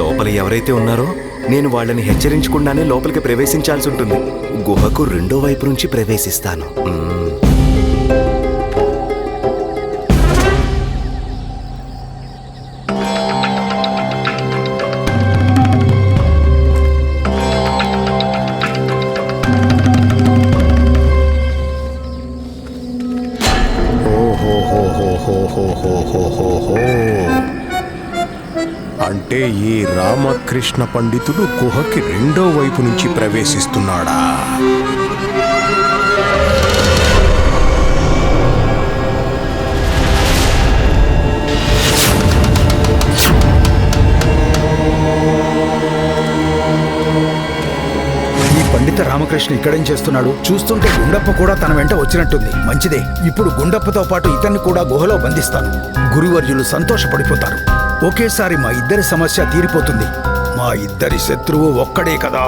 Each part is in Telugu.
లోపల ఎవరైతే ఉన్నారో నేను వాళ్ళని హెచ్చరించకుండానే లోపలికి ప్రవేశించాల్సి ఉంటుంది. గుహకు రెండో వైపు నుంచి ప్రవేశిస్తాను. రామకృష్ణ పండితుడు గుహకి రెండో వైపు నుంచి ప్రవేశిస్తున్నాడా? ఈ పండిత రామకృష్ణ ఇక్కడేం చేస్తున్నాడు? చూస్తుంటే గుండప్ప కూడా తన వెంట వచ్చినట్టుంది. మంచిదే. ఇప్పుడు గుండప్పతో పాటు ఇతన్ని కూడా గుహలో బంధిస్తాను. గురువర్యులు సంతోషపడిపోతారు. ఒకేసారి మా ఇద్దరి సమస్య తీరిపోతుంది. మా ఇద్దరి శత్రువు ఒక్కడే కదా.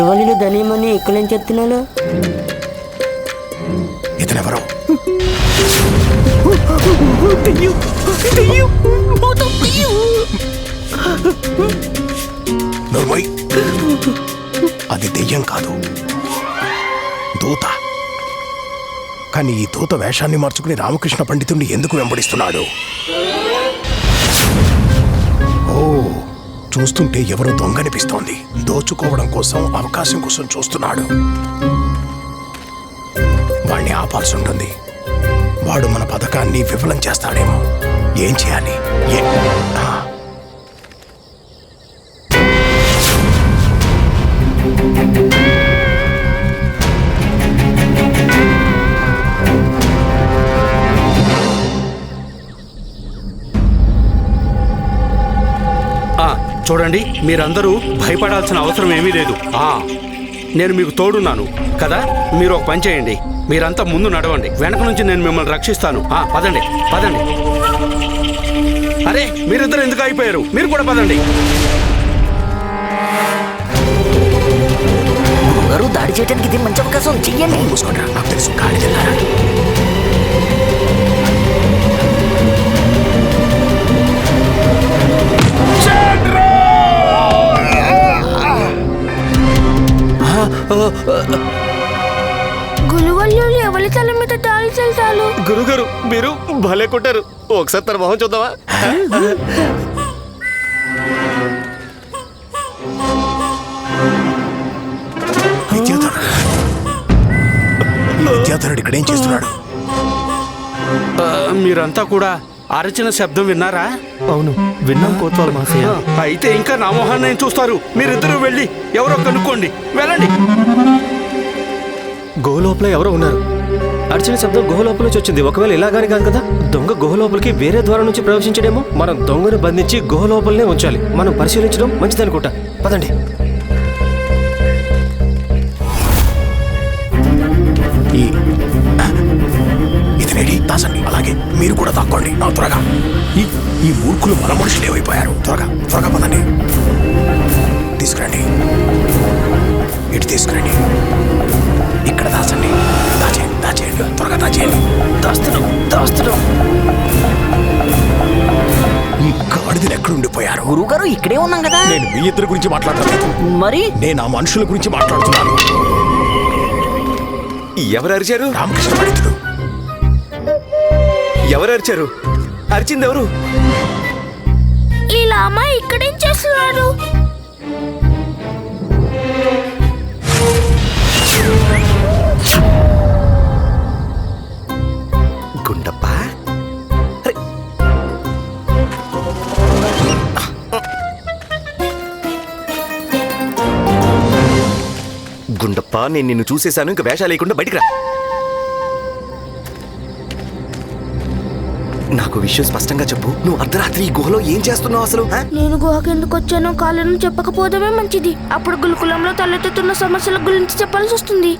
గులవల్లిలు ధనిమని ఇక్కడేం చెప్తున్నాను? ఇతనెవరు? నోర్మోయ్. అది దెయ్యం కాదు. దూత. కానీ ఈ దూత వేషాన్ని మార్చుకుని రామకృష్ణ పండితుడిని ఎందుకు వెంబడిస్తున్నాడు? చూస్తుంటే ఎవరో దొంగనిపిస్తోంది దోచుకోవడం కోసం అవకాశం కోసం చూస్తున్నాడు. వాణ్ణి ఆపాల్సి ఉంటుంది. వాడు మన పథకాన్ని విఫలం చేస్తాడేమో. ఏం చేయాలి? ఏ చూడండి మీరందరూ భయపడాల్సిన అవసరం ఏమీ లేదు. ఆ, నేను మీకు తోడున్నాను కదా? మీరు ఒక పని చేయండి మీరంతా ముందు నడవండి వెనక నుంచి నేను మిమ్మల్ని రక్షిస్తాను. ఆ, పదండి పదండి. అరే మీరిద్దరు ఎందుకు అయిపోయారు మీరు కూడా పదండి. దాడి చేయడానికి ఇది మంచి అవకాశం. చెయ్యండి. మూసుకోండి నాకు తెలుసు గాడి తిన్నారా గులువల్లులు ఎవరి తల మీద దాడి చేశారు గురుగారు మీరు భలే కొట్టారు. ఒకసారి తన మొహం చూద్దామా? విద్యాధరుడు. ఇక్కడేం చేస్తున్నాడు? మీరంతా కూడా అరచిన శబ్దం విన్నారా? అవును విన్నాం కోత్వాల్ మహాశయ ఆ, అయితే ఇంకా నా మొహాన్ని నేను చూస్తారు? మీరిద్దరూ వెళ్ళి ఎవరో కనుక్కోండి. వెళ్ళండి. గుహ లోపల ఎవరో ఉన్నారు. అర్చన శబ్దం గుహ లోపల నుంచి వచ్చింది. ఒకవేళ ఇలాగాని కాదు కదా? దొంగ గుహ లోపలికి వేరే ద్వారం నుంచి ప్రవేశించడేమో? మనం దొంగను బంధించి గుహ లోపలనే ఉంచాలి. మనం పరిశీలించడం మంచిదనుకుంటా. పదండి. ఇతనేడి దాసండి అలాగే మీరు కూడా తక్కోండి నా త్వరగా. ఈ ఈ మూర్ఖులు మన మనుషులు ఏమైపోయారు? త్వరగా త్వరగా పదండి. తీసుకురండి. ఇటు తీసుకురండి. ఇక్కడ దాచండి దాచేయండి దాచేయండి. త్వరగా దాచేయండి. దాస్తున్నాం దాస్తున్నాం ఈ గాడిదలు ఎక్కడ ఉండిపోయారు? గురుగారు ఇక్కడే ఉన్నాం కదా. నేను మీ ఇద్దరి గురించి మాట్లాడలేదు మరి? నేను ఆ మనుషుల గురించి మాట్లాడుతున్నాను. ఎవరు అరిచారు? రామకృష్ణ పండితుడు. ఎవరు అరిచారు? అరిచింది ఎవరు? ఈ లామా ఇక్కడేం చేస్తున్నాడు గుండప్ప. గుండప్ప నేను నిన్ను చూసేశాను ఇంకా వేషాలు లేకుండా బయటికి రా. నాకు విషయం స్పష్టంగా చెప్పు. నువ్వు అర్ధరాత్రి ఈ గుహలో ఏం చేస్తున్నావు అసలు ఆ? నేను గుహకి ఎందుకు వచ్చానో కాళ్ళను చెప్పకపోవడమే మంచిది. అప్పుడు గురుకులంలో తలెత్తుతున్న సమస్యల గురించి చెప్పాల్సి వస్తుంది.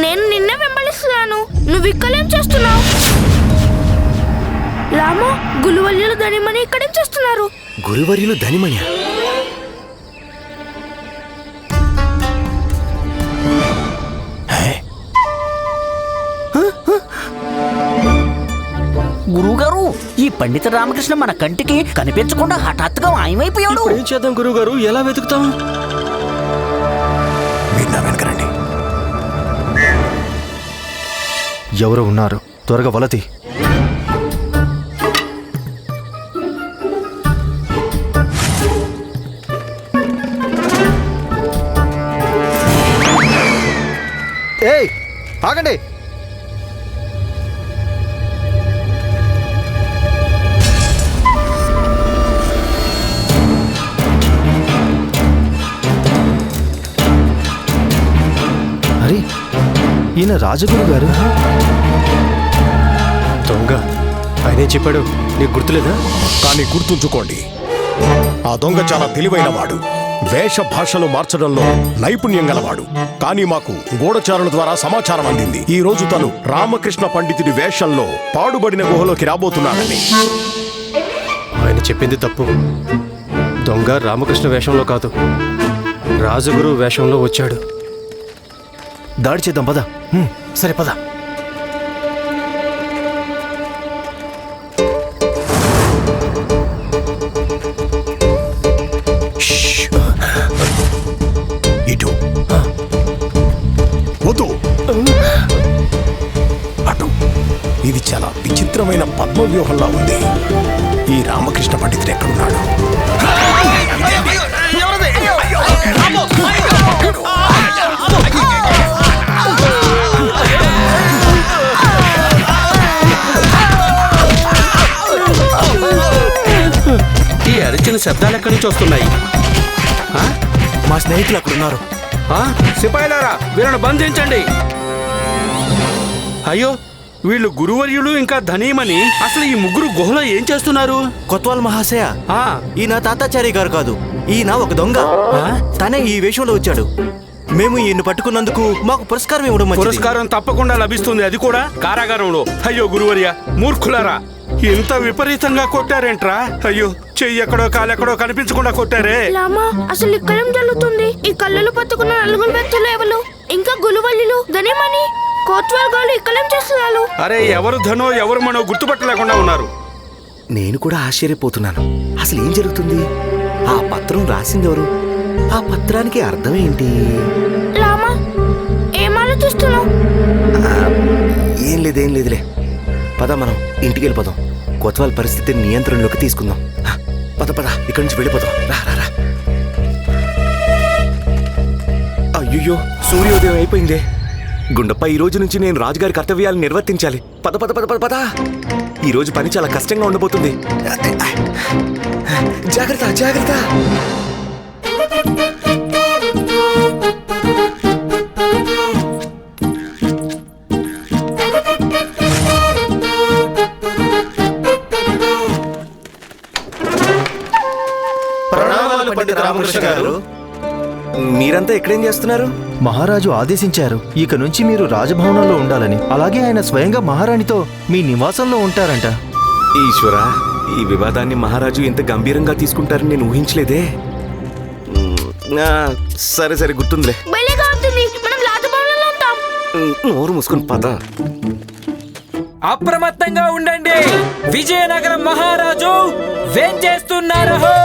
నేను నిన్నే వెంబడిస్తున్నాను. నువ్వు ఇక్కడేం చేస్తున్నావు? లామా గులువల్యులు ధనిమని ఇక్కడేం చేస్తున్నారు? గురువర్యులు ధనిమణి గురువుగారు ఈ పండిత రామకృష్ణ మన కంటికి కనిపించకుండా హఠాత్తుగా మాయమైపోయాడు. ఏం చేద్దాం గురువు గారు ఎలా వెతుకుతాం? మీరు నా వెనకరండి ఎవరు ఉన్నారు? త్వరగా వలతి ఏయ్ ఆగండి. ఈయన రాజగురు గారు? దొంగ. ఆయనే చెప్పాడు. నీకు గుర్తులేదా? కానీ గుర్తుంచుకోండి. ఆ దొంగ చాలా తెలివైన వాడు. వేష భాషలు మార్చడంలో నైపుణ్యం గలవాడు. కానీ మాకు గూఢచారుల ద్వారా సమాచారం అందింది. ఈ రోజు తను రామకృష్ణ పండితుడి వేషంలో పాడుబడిన గుహలోకి రాబోతున్నాడని. ఆయన చెప్పింది తప్పు. దొంగ రామకృష్ణ వేషంలో కాదు. రాజగురు వేషంలో వచ్చాడు. దాడి చేద్దాం పద. సరే పద. ఇటు. వద్దు. అటు. ఇది చాలా విచిత్రమైన పద్మవ్యూహంలా ఉంది. ఈ రామకృష్ణ పండితుడు ఎక్కడున్నాడు? అరిచిన శబ్దాలు ఎక్కడి నుంచి వస్తున్నాయి? ఆ? మా స్నేహితులు అక్కడ ఉన్నారు. ఆ? సిపాయిలారా వీళ్ళని బంధించండి. అయ్యో వీళ్ళు గురువర్యులు ఇంకా ధనీమని అసలు ఈ ముగ్గురు గుహలో ఏం చేస్తున్నారు? కొత్వాల్ మహాశయ ఆ. ఈయన తాతాచారి గారు కాదు ఈయన ఒక దొంగ. తనే ఈ వేషంలో వచ్చాడు. మేము ఈయన పట్టుకున్నందుకు మాకు పురస్కారం ఇవ్వడం. పురస్కారం తప్పకుండా లభిస్తుంది అది కూడా కారాగారంలో. అయ్యో గురువర్య మూర్ఖులారా ఇంత విపరీతంగా కొట్టారేంట్రా? అయ్యో చెయ్యి ఎక్కడో కాలెక్కడో కనిపించకుండా కొట్టారే. లామా అసలు ఇక్కడేం జరుగుతుంది. ఈ కళ్ళలు పట్టుకున్న నలుగురు వ్యక్తులు ఎవరు? ఇంకా గులువల్లులు ధనిమని కోత్వాల్ గారు ఇక్కడేం చేస్తున్నారు. అరే ఎవరు ధనో ఎవరు మనో గుర్తుపట్టలేకుండా ఉన్నారు. నేను కూడా ఆశ్చర్యపోతున్నాను. అసలు ఏం జరుగుతుంది? ఆ పత్రం రాసిందెవరు ఆ పత్రానికి అర్థం ఏంటి? లామా ఏం ఆలోచిస్తున్నావు? ఏం లేదు ఏం లేదులే. పద మనం ఇంటికి వెళ్ళిపోదాం కొత్వాల్ పరిస్థితిని నియంత్రణలోకి తీసుకుందాం. పద పద. ఇక్కడి నుంచి వెళ్ళిపోతాం రా రా రా. అయ్యో సూర్యోదయం అయిపోయిందే. గుండప్ప ఈ రోజు నుంచి నేను రాజుగారి కర్తవ్యాలు నిర్వర్తించాలి. పద పద పద పద పద. ఈ రోజు పని చాలా కష్టంగా ఉండబోతుంది. జాగ్రత్త జాగ్రత్త. మీరంతా ఎక్కడేం చేస్తున్నారు? మహారాజు ఆదేశించారు. ఇక నుంచి మీరు రాజభవనంలో ఉండాలని. అలాగే ఆయన స్వయంగా మహారాణితో మీ నివాసంలో ఉంటారంట. ఈశ్వరా ఈ వివాదాన్ని మహారాజు ఇంత గంభీరంగా తీసుకుంటారని నేను ఊహించలేదే. మ్, ఆ, సరే సరే గుర్తుందిలే. భలేగా ఉంటుంది మనం రాజభవనంలో ఉంటాం. మ్, నోరు మూసుకుని పద. అప్రమత్తంగా ఉండండి. విజయనగరం మహారాజు వేం చేస్తున్నారు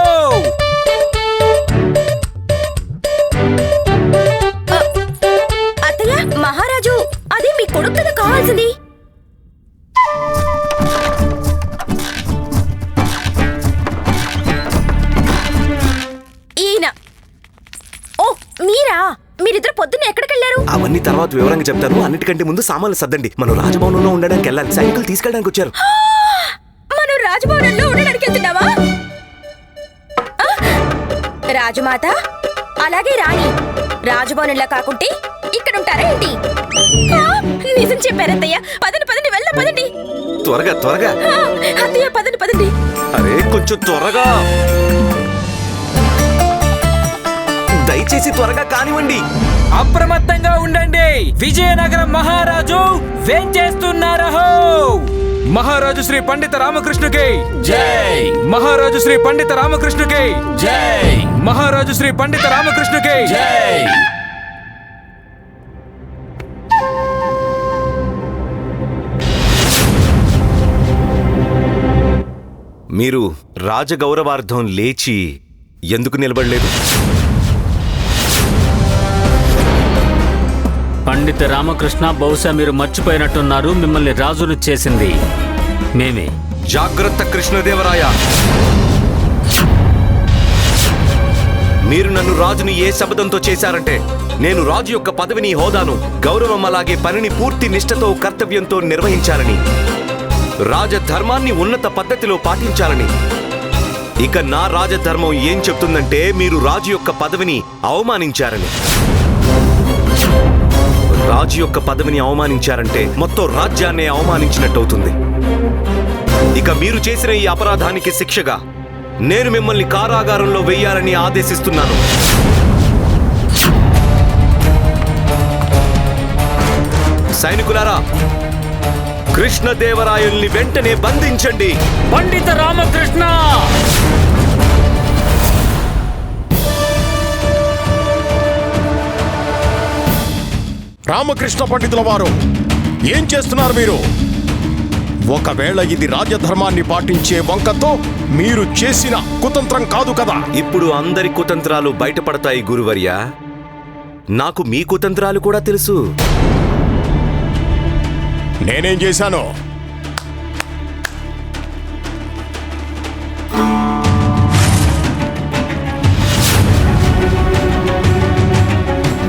కావాల్సింది. ఈయన. ఓ మీరా? మీరిద్దరు పొద్దున్న ఎక్కడికి వెళ్ళారు అవన్నీ తర్వాత వివరంగా చెప్తాను. అన్నిటికంటే ముందు సామాన్లు సర్దండి. మనం రాజభవనంలో ఉండడానికి వెళ్ళాలి. సైనికులు తీసుకెళ్ళడానికి వచ్చారు. మనం రాజభవనంలో ఉండడానికి వెళ్తున్నావా? ఆ? రాజమాత అలాగే రాణి. రాజభవనంలో కాకుంటే ఇక్కడ ఉంటారా ఏంటి? ఆ, చెప్పారత్తయ్య పదండి పదండి వెళ్దాం పదండి. త్వరగా త్వరగా. ఆ, అత్తయ్య పదండి పదండి. అరే కొంచెం త్వరగా. దయచేసి త్వరగా కానివ్వండి. అప్రమత్తంగా ఉండండి. విజయనగరం మహారాజు వేంచేస్తున్నారహో మహారాజు శ్రీ పండిత రామకృష్ణుకి. జై. మహారాజు శ్రీ పండిత రామకృష్ణుకి. జై. మహారాజు శ్రీ పండిత రామకృష్ణుకి. జై. మీరు రాజగౌరవార్థం లేచి ఎందుకు నిలబడలేదు? పండిత రామకృష్ణ బహుశా మీరు మర్చిపోయినట్టున్నారు మిమ్మల్ని రాజును చేసింది. మేమే. జాగ్రత్త కృష్ణదేవరాయ! మీరు నన్ను రాజుని ఏ శబ్దంతో చేశారంటే నేను రాజు యొక్క పదవిని హోదాను గౌరవం అలాగే పనిని పూర్తి నిష్ఠతో కర్తవ్యంతో నిర్వహించాలని. రాజధర్మాన్ని ఉన్నత పద్ధతిలో పాటించాలని. ఇక నా రాజధర్మం ఏం చెప్తుందంటే మీరు రాజు యొక్క పదవిని అవమానించారని. రాజు యొక్క పదవిని అవమానించారంటే మొత్తం రాజ్యాన్ని అవమానించినట్టు అవుతుంది ఇక మీరు చేసిన ఈ అపరాధానికి శిక్షగా నేను మిమ్మల్ని కారాగారంలో వెయ్యాలని ఆదేశిస్తున్నాను. సైనికులారా కృష్ణదేవరాయల్ని వెంటనే బంధించండి. పండిత రామకృష్ణ! రామకృష్ణ పండితుల వారు ఏం చేస్తున్నారు మీరు? ఒకవేళ ఇది రాజధర్మాన్ని పాటించే వంకతో మీరు చేసిన కుతంత్రం కాదు కదా? ఇప్పుడు అందరి కుతంత్రాలు బయటపడతాయి గురువర్య. నాకు మీ కుతంత్రాలు కూడా తెలుసు. నేనేం చేశాను?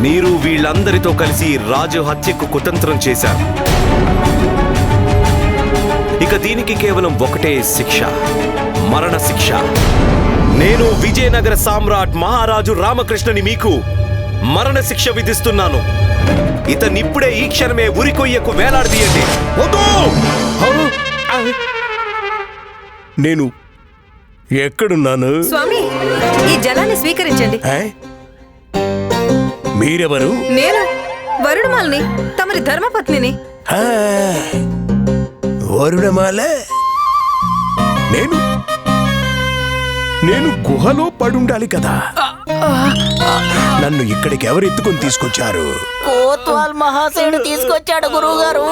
మీరు వీళ్ళందరితో కలిసి రాజు హత్యకు కుతంత్రం చేశారు. ఇక దీనికి కేవలం ఒకటే శిక్ష మరణ శిక్ష. నేను విజయనగర సామ్రాట్ మహారాజు రామకృష్ణని మీకు మరణ శిక్ష విధిస్తున్నాను ఇతనిప్పుడే ఈ క్షణమే ఉరికొయ్యకు వేలాడదీయండి! నేను ఎక్కడున్నాను? స్వామి ఈ జలాన్ని స్వీకరించండి? మీరెవరు? నేను వరుణమాలని తమరి ధర్మపత్నిని. ఆ, వరుణమాల. నేను నేను గుహలో పడుండాలి కదా. నన్ను ఇక్కడికి ఎవరు ఎత్తుకొని తీసుకొచ్చారు? కోత్వాల్ తీసుకొచ్చాడు గురువు గారు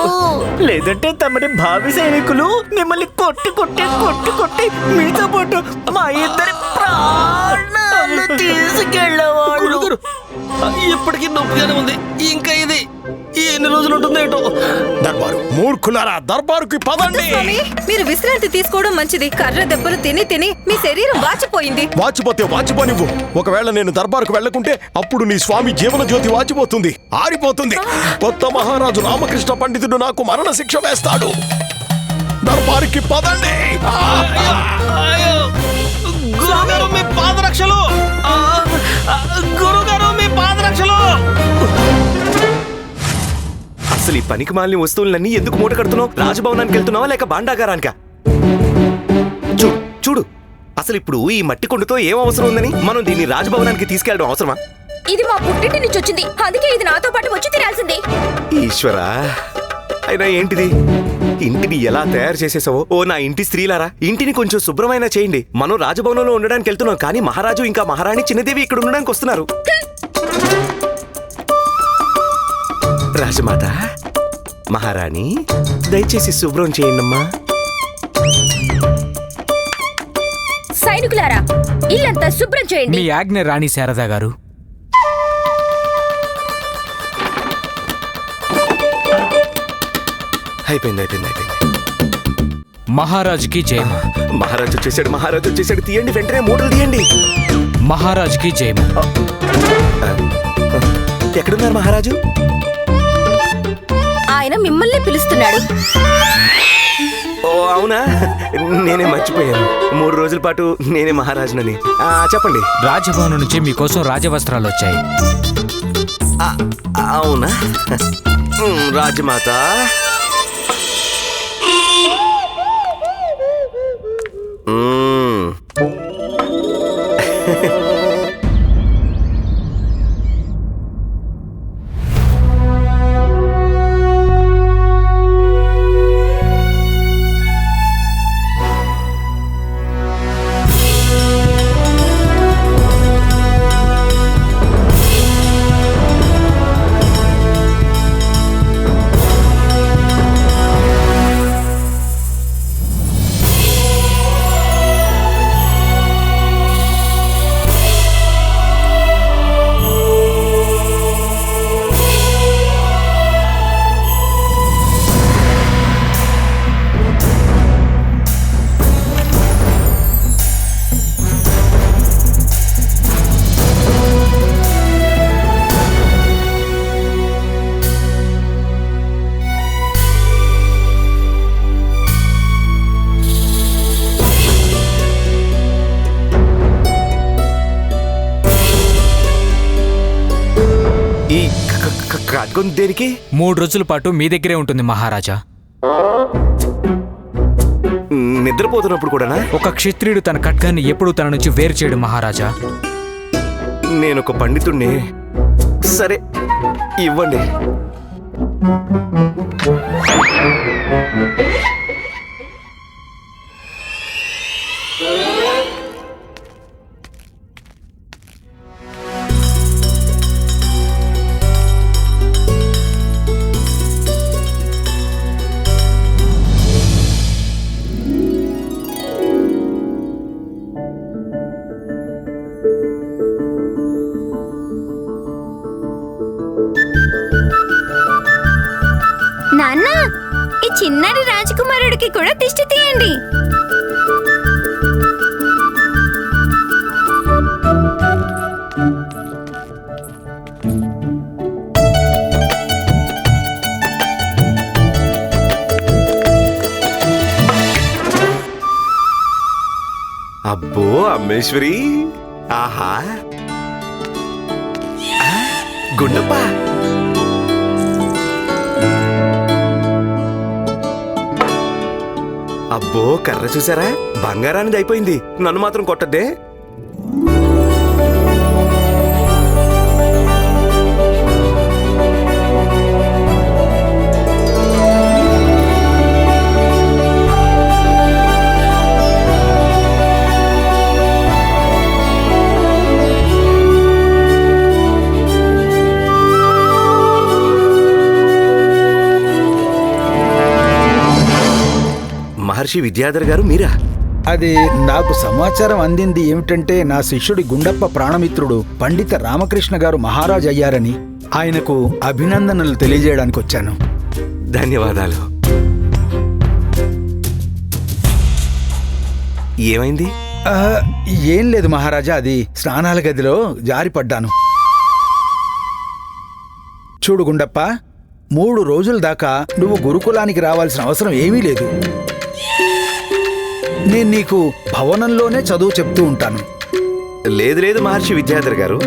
లేదంటే తమరి భావి సైనికులు మిమ్మల్ని కొట్టి కొట్టి కొట్టి కొట్టి మీతో పాటు మా ఇద్దరి ప్రాణాలు తీసుకెళ్ళేవాళ్ళు. ఇప్పటికీ నొప్పిగానే ఉంది. ఇంకా ఇది ఎన్ని రోజులు ఉంటుందో ఏంటో? దర్బారు మూర్ఖులారా దర్బారుకి పదండి. స్వామి మీరు విశ్రాంతి తీసుకోవడం మంచిది. కర్ర దెబ్బలు తిని తిని మీ శరీరం వాచిపోయింది. వాచిపోతే వాచిపోనివ్వు. ఒకవేళ నేను దర్బారుకు వెళ్ళకుంటే అప్పుడు నీ స్వామి జీవన జ్యోతి వాచిపోతుంది. ఆరిపోతుంది. కొత్త మహారాజు రామకృష్ణ పండితుడు నాకు మరణ శిక్ష వేస్తాడు. దర్బారుకి పదండి. పాదరక్షలు. అసలు ఈ పనికి మాలిన వస్తువులన్నీ ఎందుకు మూట కడుతున్నావు? రాజభవనానికి వెళ్తున్నావా లేక బాండాగారానికా? చూడు చూడు. అసలు ఇప్పుడు ఈ మట్టి కొండతో ఏం అవసరం ఉందని మనం దీన్ని రాజభవనానికి తీసుకెళ్ళడం అవసరమా? ఇది మా పుట్టింటి నుంచి వచ్చింది. అందుకే ఇది నాతో పాటు వచ్చి తినాల్సింది ఈశ్వరా అయినా ఏంటిది? ఇంటిని ఎలా తయారు చేసేసావో? ఓ నా ఇంటి స్త్రీలారా ఇంటిని కొంచెం శుభ్రమైన చేయండి. మనం రాజభవనంలో ఉండడానికి వెళ్తున్నాం కానీ మహారాజు ఇంకా మహారాణి చిన్నదేవి ఇక్కడ ఉండడానికి వస్తున్నారు. రాజమాత మహారాణి దయచేసి శుభ్రం చేయండమ్మా. సైనికులారా ఇల్లంతా శుభ్రం చేయండి. మీ ఆజ్ఞ రాణి శారదా గారు. అయిపోయింది అయిపోయింది అయిపోయింది. మహారాజుకి జయము. మహారాజు వచ్చేసాడు మహారాజు వచ్చేసాడు తీయండి వెంటనే మూటలు తీయండి. మహారాజుకి జయము. ఎక్కడున్నారు మహారాజు? ఆయన మిమ్మల్ని పిలుస్తున్నాడు. ఓ అవునా? నేనే మర్చిపోయాను. మూడు రోజుల పాటు నేనే మహారాజునని. ఆ, చెప్పండి. రాజభవనం నుంచి మీకోసం రాజవస్త్రాలు వచ్చాయి. ఆ, అవునా? రాజమాత. ఖడ్గం దేనికి? మూడు రోజుల పాటు మీ దగ్గరే ఉంటుంది మహారాజా. నిద్రపోతున్నప్పుడు కూడానా? ఒక క్షత్రియుడు తన ఖడ్గాన్ని ఎప్పుడు తన నుంచి వేరు చేయడు మహారాజా. నేను ఒక పండితుణ్ణి. సరే ఇవ్వండి. చిన్నారి కూడా దిష్టి తీయండి. అబ్బో అమ్మేశ్వరి. ఆహా. గుండప్ప. అబ్బో కర్ర చూసారా? బంగారానిది అయిపోయింది. నన్ను మాత్రం కొట్టద్దే. మహర్షి విద్యాధర్ గారు మీరా? అది నాకు సమాచారం అందింది ఏమిటంటే నా శిష్యుడి గుండప్ప ప్రాణమిత్రుడు పండిత రామకృష్ణ గారు మహారాజ్ అయ్యారని ఆయనకు అభినందనలు తెలియజేయడానికి వచ్చాను. ధన్యవాదాలు. ఏమైంది? ఆ, ఏం లేదు మహారాజా అది స్నానాల గదిలో జారిపడ్డాను. చూడు గుండప్ప మూడు రోజుల దాకా నువ్వు గురుకులానికి రావాల్సిన అవసరం ఏమీ లేదు. నేను నీకు భవనంలోనే చదువు చెప్తూ ఉంటాను. లేదు లేదు మహర్షి విద్యాధర్ గారు.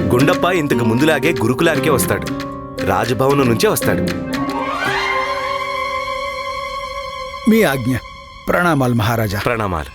గుండప్ప ఇంతకు ముందులాగే గురుకులానికే వస్తాడు. రాజభవనం నుంచే వస్తాడు. మీ ఆజ్ఞ. ప్రణామాలు మహారాజా. ప్రణామాలు.